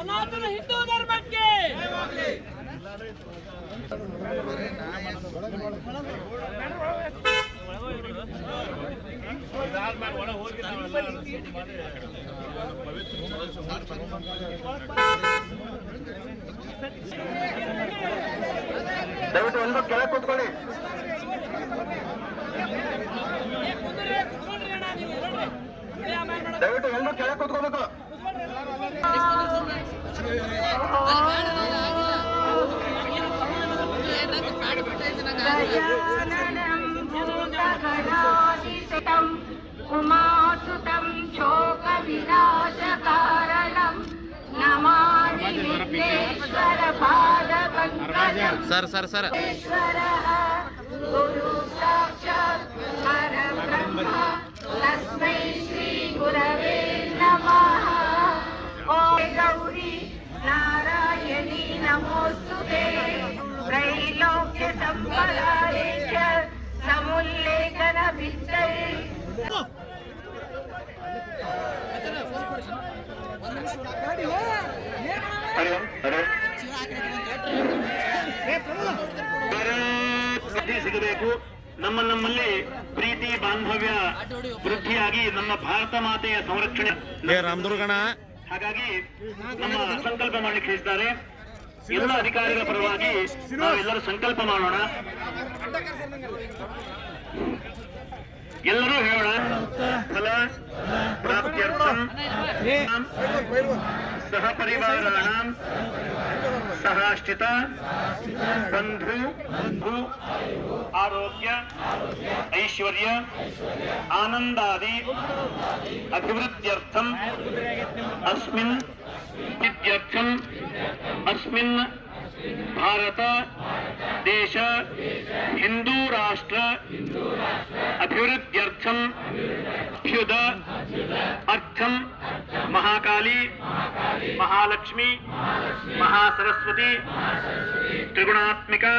ಸನಾತನ ಹಿಂದೂ ಧರ್ಮಕ್ಕೆ ದಯವಿಟ್ಟು ಎಲ್ಲರೂ ಕೆಳಗೆ ಕೂತ್ಕೊಳ್ಳಿ. ದಯವಿಟ್ಟು ಎಲ್ಲರೂ ಕೆಳಗೆ ಕೂತ್ಕೋಬೇಕು गजाननं भूतगणाधिष्ठितम् उमासुतं शोकविनाशकारणं नमामि विघ्नेश्वरपादपङ्कजम् ಸರ್ सर सर ईश्वरः गुरु साक्षात् परब्रह्म तस्मै श्रीगुरवे नमः ॐ गौरी नारायणी नमोऽस्तु ते ಸಿಗಬೇಕು ನಮ್ಮ ನಮ್ಮಲ್ಲಿ ಪ್ರೀತಿ ಬಾಂಧವ್ಯ ವೃದ್ಧಿಯಾಗಿ ನಮ್ಮ ಭಾರತ ಮಾತೆಯ ಸಂರಕ್ಷಣೆ ರಾಮದುರ್ಗಣ ಹಾಗಾಗಿ ನಮ್ಮ ಸಂಕಲ್ಪ ಮಾಡಿ ಇದ್ದಾರೆ ಎಲ್ಲ ಅಧಿಕಾರಿಗಳ ಪರವಾಗಿ ನಾವೆಲ್ಲರೂ ಸಂಕಲ್ಪ ಮಾಡೋಣ. ಎಲ್ಲರೂ ಹೇಳೋಣ. ಫಲ ಪ್ರಾಪ್ತ್ಯರ್ಥಂ ಸಹ ಪರಿವಾರಾಣಾಂ. ಸಹಾಶ್ಚಿತ ಬಂಧು, ಭೂ, ಆರೋಗ್ಯ, ಐಶ್ವರ್ಯ, ಆನಂದಾದಿ, ಅಭಿವೃದ್ಧಿಯರ್ಥಂ. ಅಸ್ಮಿನ್ अस्मिन् भारत देश हिंदू राष्ट्र अभिवृद्ध्यर्थम् अर्थं महाकाली महालक्ष्मी महासरस्वती त्रिगुणात्मिका